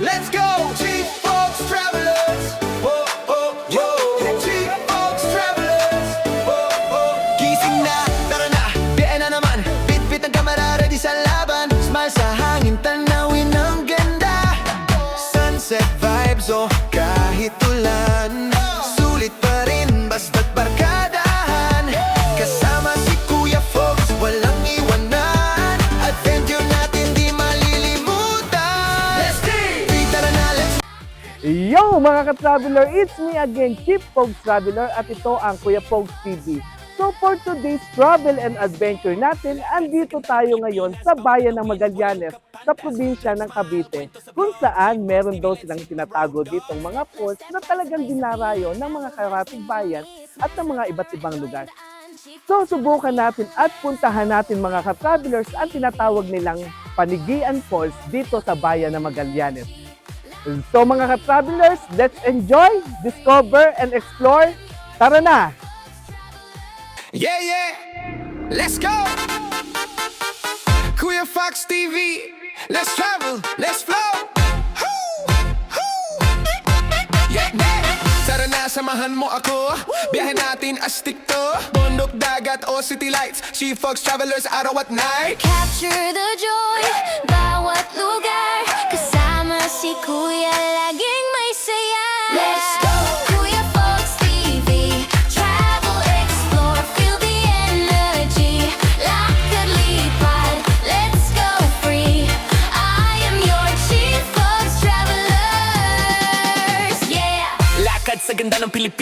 Let's go, Cheap Mga ka-traveler, it's me again, Chief Pogs Traveler at ito ang Kuya Pogs TV. So for today's travel and adventure natin, andito tayo ngayon sa bayan ng Magallanes sa probinsya ng Cavite kung saan meron daw silang tinatago ditong mga falls na talagang dinarayo ng mga karating bayan at ng mga iba't ibang lugar. So subukan natin at puntahan natin mga ka-travelers ang tinatawag nilang Panigian Falls dito sa bayan ng Magallanes. So mga ka-travelers, let's enjoy, discover, and explore. Tara na! Yeah, yeah, let's go. Kuya Fox TV, let's travel, let's flow. Samahan mo ako. Biyahe natin astig to. Bundok, dagat o city lights. She Fox travelers araw at night. Capture the joy Bawat lugar Kasama si Kuya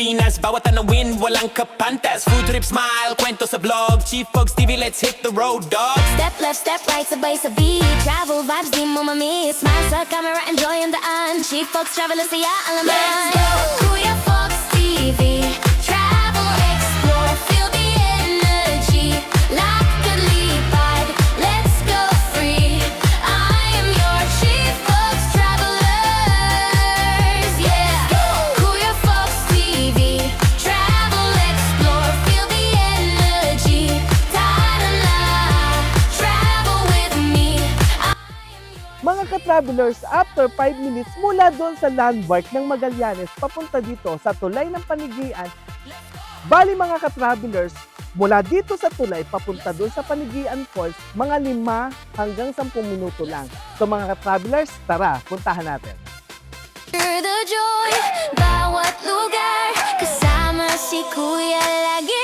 Pilipinas Bawat tanawin, walang kapantas. Food trip, smile, kwento sa vlog. Chief Pogs TV, let's hit the road, dog. Step left, step right, sabay sa beat. Travel vibes, di mo mamiss. Smile sa camera, enjoy ang daan. Chief Fox Traveler, saya alaman Let's go! Mga ka-travelers, after 5 minutes mula doon sa landmark ng Magallanes papunta dito sa tulay ng Panigian, bali mga ka-travelers, mula dito sa tulay papunta doon sa Panigian Falls, mga 5 hanggang 10 minuto lang. So mga ka-travelers, tara, puntahan natin. Hear the joy Bawat lugar Kasama si Kuya Laging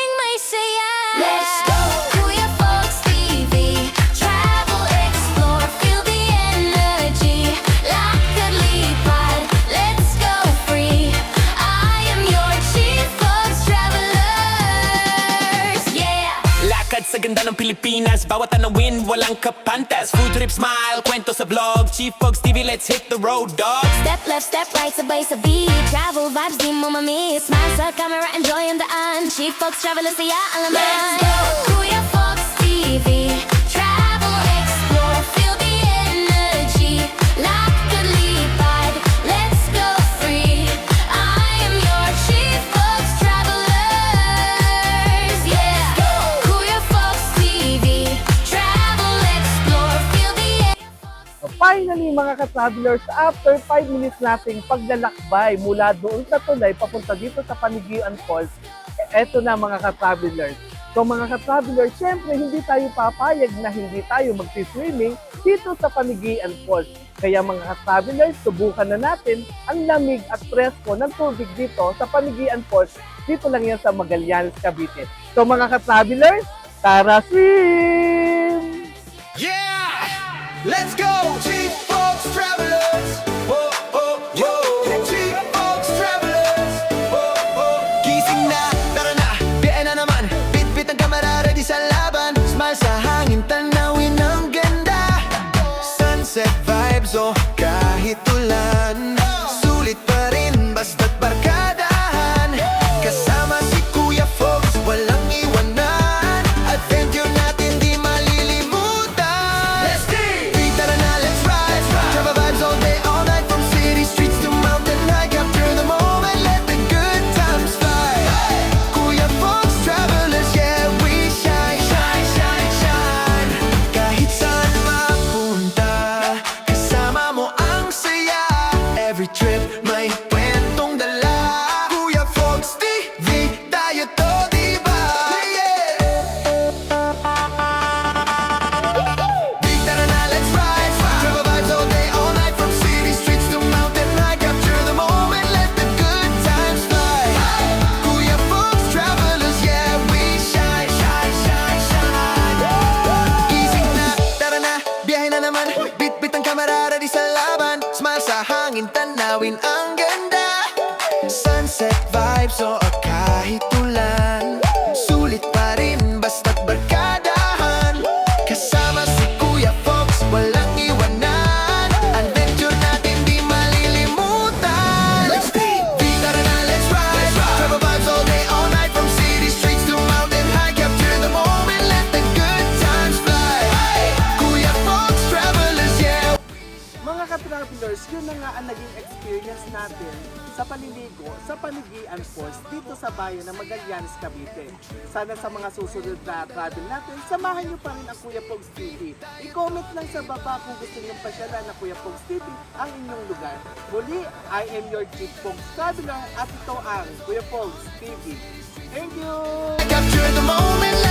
Lakad sa ganda ng Pilipinas. Bawat tanawin, walang kapantas. Food trip, smile, kwento sa vlog. Chief Pogs TV, let's hit the road, dog. Step left, step right, sabay sa beat Travel vibes, di mo mamiss. Smile sa camera, enjoy ang daan. Chief Fox Traveler, saya alaman Let's go! Kuya Fox TV Finally mga ka-travelers, after 5 minutes nating paglalakbay mula doon sa tulay papunta dito sa Panigian Falls, eto na mga ka-travelers. So mga ka-travelers, syempre hindi tayo papayag na hindi tayo magsi-swimming dito sa Panigian Falls. Kaya mga ka-travelers, subukan na natin ang lamig at presko ng tubig dito sa Panigian Falls. Dito lang yan sa Magallanes, Cavite. So mga ka-travelers, tara swim! Yeah! Let's go! sunset vibes o kahit ulan Sulit pa rin basta't barkadahan Kasama si Kuya Fox, walang iwanan Adventure natin di malilimutan Let's deep! Beat, tara na, let's ride! let's ride Travel vibes all day, all night From city streets to mountain high Capture the moment, let the good times fly hey! Kuya Fox, travelers, yeah! Mga ka-travelers, yun na nga ang naging experience natin sa paliligo sa Panigian Falls dito sa bayan ng Magallanes, Cavite. Sana sa mga susunod na travel natin, samahan niyo pa rin ang Kuya Pogs TV. I-comment lang sa baba kung gusto niyong pasyalan ng Kuya Pogs TV ang inyong lugar. Muli, I am your Chief Pogs Traveler at ito ang Kuya Pogs TV. Thank you! Capture the moment,